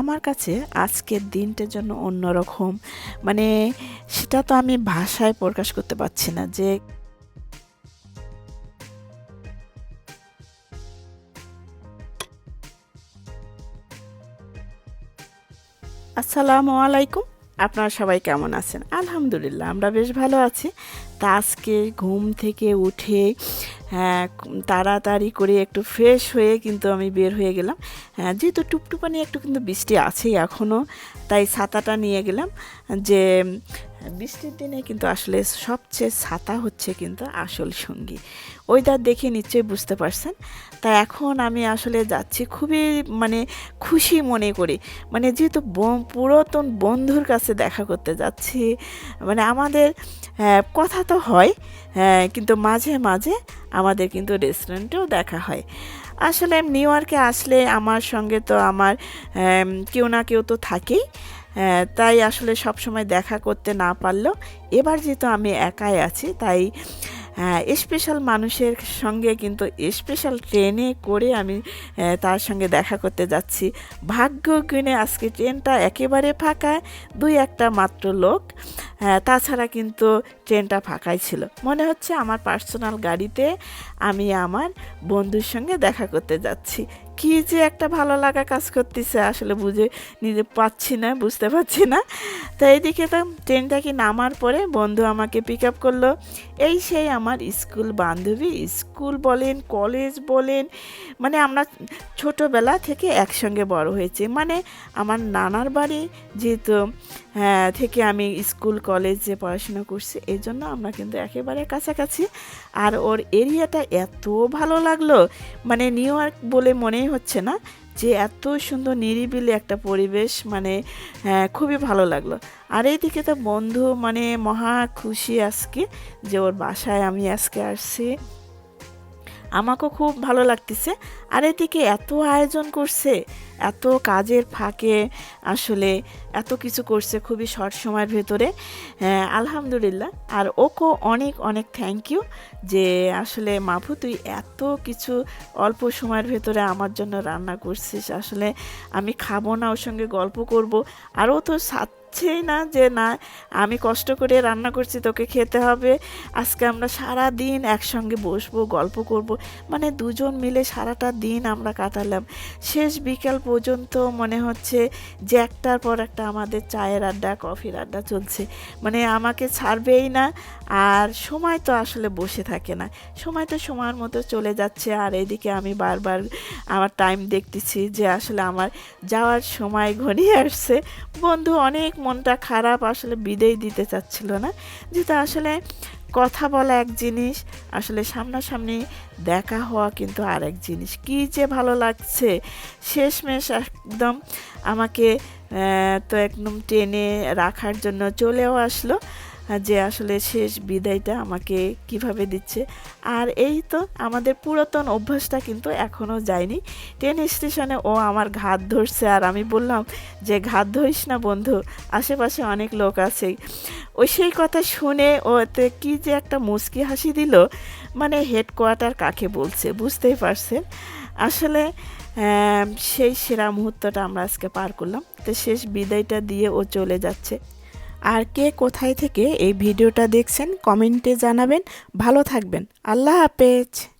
আমার কাছে আজকের দিনটার জন্য অন্যরকম। মানে সেটা তো আমি ভাষায় প্রকাশ করতে পারছি না যে আসসালামু আলাইকুম আপনারা সবাই কেমন আছেন? আলহামদুলিল্লাহ, আমরা বেশ ভালো আছি। তা আজকে ঘুম থেকে উঠে হ্যাঁ তাড়াতাড়ি করে একটু ফ্রেশ হয়ে কিন্তু আমি বের হয়ে গেলাম। হ্যাঁ যেহেতু টুপটুপানি একটু কিন্তু বৃষ্টি আছেই এখনও তাই ছাতাটা নিয়ে গেলাম যে বৃষ্টির দিনে কিন্তু আসলে সবচেয়ে ছাতা হচ্ছে কিন্তু আসল সঙ্গী। ওইটা দেখে নিশ্চয়ই বুঝতে পারছেন। তা এখন আমি আসলে যাচ্ছি খুবই মানে খুশি মনে করি। মানে যেহেতু পুরাতন বন্ধুর কাছে দেখা করতে যাচ্ছি মানে আমাদের হ্যাঁ, কথা তো হয় হ্যাঁ, কিন্তু মাঝে মাঝে আমাদের কিন্তু রেস্টুরেন্টেও দেখা হয়। আসলে নিউ ইয়র্কে আসলে আমার সঙ্গে তো আমার কেউ না কেউ তো থাকেই। তাই আসলে সব সময় দেখা করতে না পারলেও, এবার যেহেতু আমি একাই আছি, তাই স্পেশাল মানুষের সঙ্গে কিন্তু স্পেশাল ট্রেনে করে আমি তার সঙ্গে দেখা করতে যাচ্ছি। ভাগ্য কিনে আজকে ট্রেনটা একেবারে ফাঁকা দুই একটা মাত্র লোক। হ্যাঁ, তাছাড়া কিন্তু ট্রেনটা ফাঁকাই ছিল। মনে হচ্ছে আমার পার্সোনাল গাড়িতে আমি আমার বন্ধুর সঙ্গে দেখা করতে যাচ্ছি। কি যে একটা ভালো লাগা কাজ করতেছে আসলে বুঝে নিজে পাচ্ছি না বুঝতে পারছি না। তো এইদিকে তো ট্রেনটা কি নামার পরে বন্ধু আমাকে পিক আপ করল। এই সেই আমার স্কুল বান্ধবী স্কুল বলেন কলেজ বলেন মানে আমরা ছোটোবেলা থেকে একসঙ্গে বড় হয়েছি। মানে আমার নানার বাড়ি যেহেতু হ্যাঁ, থেকে আমি স্কুল কলেজে পড়াশোনা করছি এই জন্য আমরা কিন্তু একেবারে কাছাকাছি। আর ওর এরিয়াটা এত ভালো লাগল মানে নিউ ইয়র্ক বলে মনেই হচ্ছে না যে এত সুন্দর নিরিবিলি একটা পরিবেশ মানে হ্যাঁ, খুবই ভালো লাগল। আর এইদিকে তো বন্ধু মানে মহা খুশি আজকে যে ওর বাসায় আমি আজকে আসছি। আমাকেও খুব ভালো লাগতেছে। আর এদিকে এত আয়োজন করছে এত কাজের ফাঁকে আসলে এত কিছু করছে খুবই শর্ট সময়ের ভেতরে। হ্যাঁ, আলহামদুলিল্লাহ। আর ওকেও অনেক অনেক থ্যাংক ইউ যে আসলে মাফু তুই এত কিছু অল্প সময়ের ভেতরে আমার জন্য রান্না করছিস। আসলে আমি খাব না ওর সঙ্গে গল্প করব। আর ও তো চাচ্ছেই না যে না, আমি কষ্ট করে রান্না করছি, তোকে খেতে হবে। আজকে আমরা সারা দিন একসঙ্গে বসবো, গল্প করব। মানে দুজন মিলে সারাটা দিন আমরা কাটালাম। শেষ বিকাল পর্যন্ত মনে হচ্ছে যে একটার পর একটা আমাদের চায়ের আড্ডা, কফির আড্ডা চলছে। মানে আমাকে ছাড়বেই না, আর সময় তো আসলে বসে থাকে না। সময় তো সময়ের মতো চলে যাচ্ছে, আর এদিকে আমি বারবার আমার টাইম দেখতেছি যে আসলে আমার যাওয়ার সময় ঘনিয়ে আসছে। বন্ধু, অনেক মনটা খারাপ আসলে বিদেয় দিতে চাচ্ছিল না। যেটা আসলে কথা বলা এক জিনিস, আসলে সামনাসামনি দেখা হওয়া কিন্তু আরেক জিনিস। কি যে ভালো লাগছে, শেষমেশ একদম আমাকে তো একদম টেনে রাখার জন্য চলেও আসলো। যে আসলে শেষ বিদায়টা আমাকে কীভাবে দিচ্ছে। আর এই তো আমাদের পুরাতন অভ্যাসটা কিন্তু এখনও যায়নি। ট্রেন স্টেশনে ও আমার ঘাত ধরছে আর আমি বললাম যে, ঘাত ধরিস না বন্ধু, আশেপাশে অনেক লোক আছে। ওই সেই কথা শুনে ওতে কি যে একটা মুচকি হাসি দিল মানে হেডকোয়ার্টার কাকে বলছে বুঝতেই পারছেন। আসলে সেই সেরা মুহূর্তটা আমরা আজকে পার করলাম। তো শেষ বিদায়টা দিয়ে ও চলে যাচ্ছে। আর কে কোথায় থেকে এই ভিডিওটা দেখছেন কমেন্টে জানাবেন। ভালো থাকবেন। আল্লাহ হাফেজ।